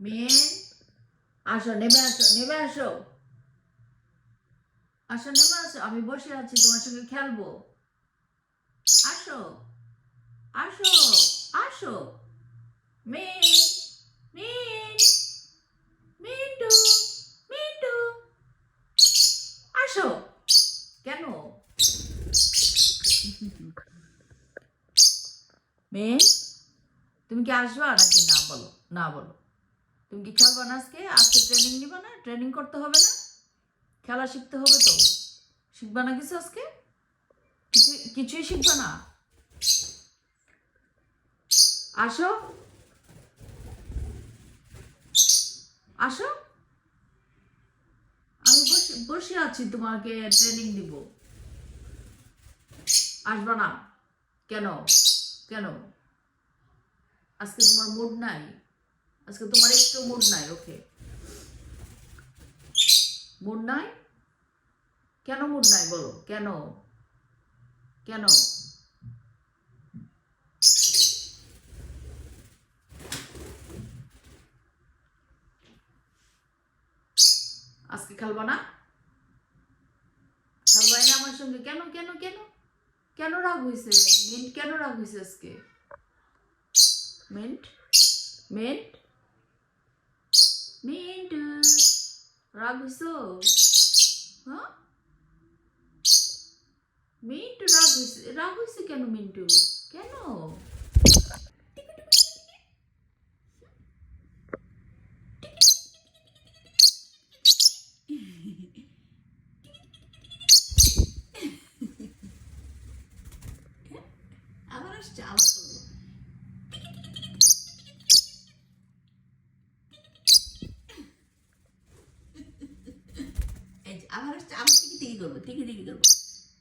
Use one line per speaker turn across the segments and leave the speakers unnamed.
Main আসো, নেমে আসো নেমে আসো। আসো, নেমে আসো, আমি বসে আছি, তোমার সঙ্গে খেলব। আসো আসো আসো। মেন মেন মিন্টু মিন্টু। আসো। কেন? মেন তুমি কি আসবা নাকি না বলো না বলো। তুমি কি খেলবা না আজকে? আজকে ট্রেনিং নিবা না ট্রেনিং করতে হবে না। খেলা শিখতে হবে তো। শিখবা না কিছু আজকে? কিছু, কিছুই শিখবা না। আসো। আসো। আমি বসে বসে আছি তোমাকে ট্রেনিং দিব। আসবা না। কেন? কেন? আজকে তোমার মুড নাই। আজকে তোমার একটু মুড নাই ওকে মুড নাই? কেন মুড নাই বলো? কেন? কেন? আজকে খেলবা না? খেলবাই না আমার সঙ্গে? কেন কেন কেন? কেন রাগ হয়েছে মিন্ট কেন রাগ হয়েছে আজকে? মিন্ট মিন্ট মিন্ট রাগ হয়েছো হ্যাঁ মিন্টু রাগ হয়েছে রাগ হয়েছে কেন মিন্টু কেন আমি টিকি টিকি করব টিকি টিকি করব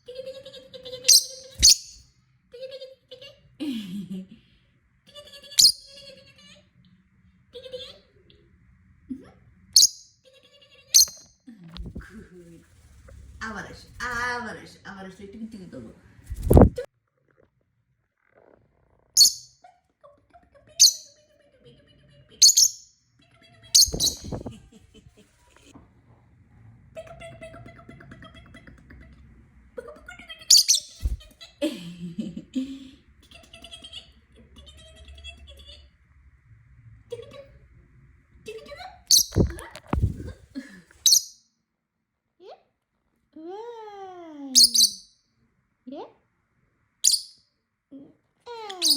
টিকি টিকি আবার আসে আবার আসে আবার আসলে টিকি টিকি করব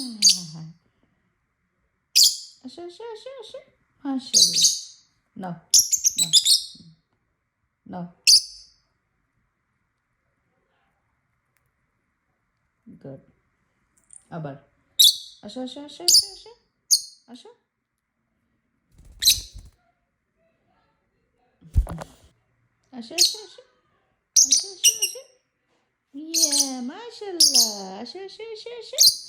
Ah. Asha, asha, asha, asha. MashaAllah. No, no, no. Good. আবার আসো আসো আসো আসো আসো আসো আসো আসো আসো আসো আসো আসো Yeah, mashallah. Asha, asha, asha, asha.